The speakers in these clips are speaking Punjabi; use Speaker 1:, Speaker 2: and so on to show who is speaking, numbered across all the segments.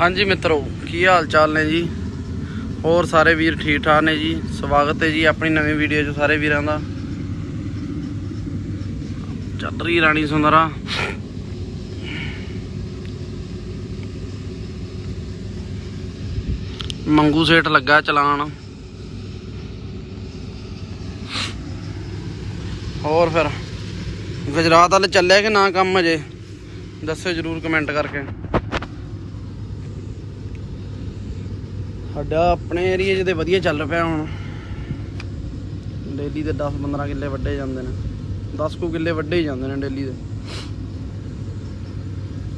Speaker 1: ਹਾਂਜੀ ਮਿੱਤਰੋ, ਕੀ ਹਾਲ ਚਾਲ ਨੇ ਜੀ? ਹੋਰ ਸਾਰੇ ਵੀਰ ਠੀਕ ਠਾਕ ਨੇ ਜੀ? ਸਵਾਗਤ ਹੈ ਜੀ ਆਪਣੀ ਨਵੀਂ ਵੀਡੀਓ 'ਚ ਸਾਰੇ ਵੀਰਾਂ ਦਾ। ਚੱਲ ਰਹੀ ਰਾਣੀ ਸੁੰਦਰਾ। ਮੰਗੂ ਸੇਠ ਲੱਗਾ ਚਲਾਣ ਹੋਰ ਫਿਰ, ਗੁਜਰਾਤ ਵੱਲ ਚੱਲਿਆ ਕਿ ਨਾ ਕੰਮ ਅਜੇ? ਦੱਸਿਓ ਜਰੂਰ ਕਮੈਂਟ ਕਰਕੇ। ਸਾਡਾ ਆਪਣੇ ਏਰੀਆ 'ਚ ਤੇ ਵਧੀਆ ਚੱਲ ਪਿਆ ਹੁਣ। ਡੇਲੀ ਦੇ 10 15 ਕਿੱਲੇ ਵੱਡੇ ਜਾਂਦੇ ਨੇ। 10 ਕੁ ਕਿੱਲੇ ਵੱਡੇ ਹੀ ਜਾਂਦੇ ਨੇ ਡੇਲੀ ਦੇ।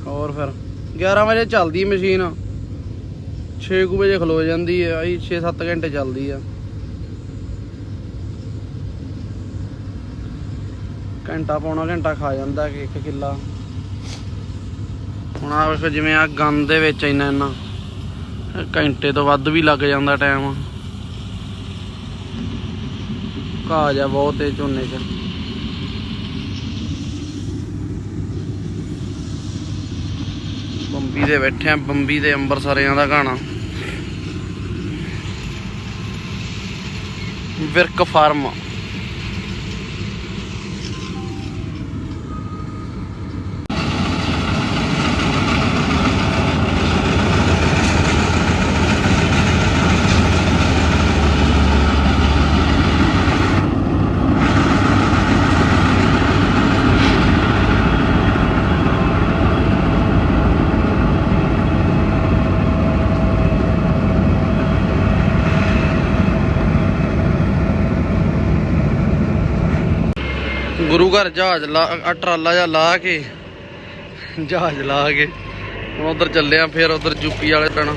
Speaker 1: ਹੋਰ ਫਿਰ 11 ਵਜੇ ਚੱਲਦੀ ਮਸ਼ੀਨ। 6 ਕੁ ਵਜੇ ਖਲੋ ਜਾਂਦੀ ਹੈ ਆਈ 6-7 ਘੰਟੇ ਚੱਲਦੀ ਆ। ਘੰਟਾ ਪੌਣਾ ਘੰਟਾ ਖਾ ਜਾਂਦਾ ਕਿ ਇੱਕ ਕਿੱਲਾ। ਹੁਣ ਆ ਵੇਖੋ ਜਿਵੇਂ ਆ ਗੰਦ ਦੇ ਵਿੱਚ ਇੰਨਾ ਇੰਨਾ। ਘੰਟੇ ਤੋਂ ਵੱਧ ਵੀ ਲੱਗ ਜਾਂਦਾ ਟਾਈਮ ਘਾਹ ਜਾ ਬਹੁਤ ਏ ਝੋਨੇ 'ਚ। ਬੰਬੀ ਦੇ ਬੈਠੇ ਆ, ਬੰਬੀ ਦੇ ਅੰਬਰਸਰਿਆਂ ਦਾ ਗਾਣਾ ਵਿਰਕ ਫਾਰਮ। ਗੁਰੂ ਘਰ ਜਹਾਜ਼ ਲਾ ਆ ਟਰਾਲਾ ਜਿਹਾ ਲਾ ਕੇ, ਜਹਾਜ਼ ਲਾ ਕੇ, ਹੁਣ ਉਧਰ ਚੱਲਿਆ ਫਿਰ ਉਧਰ ਯੂਪੀ ਵਾਲੇ ਪੈਣਾ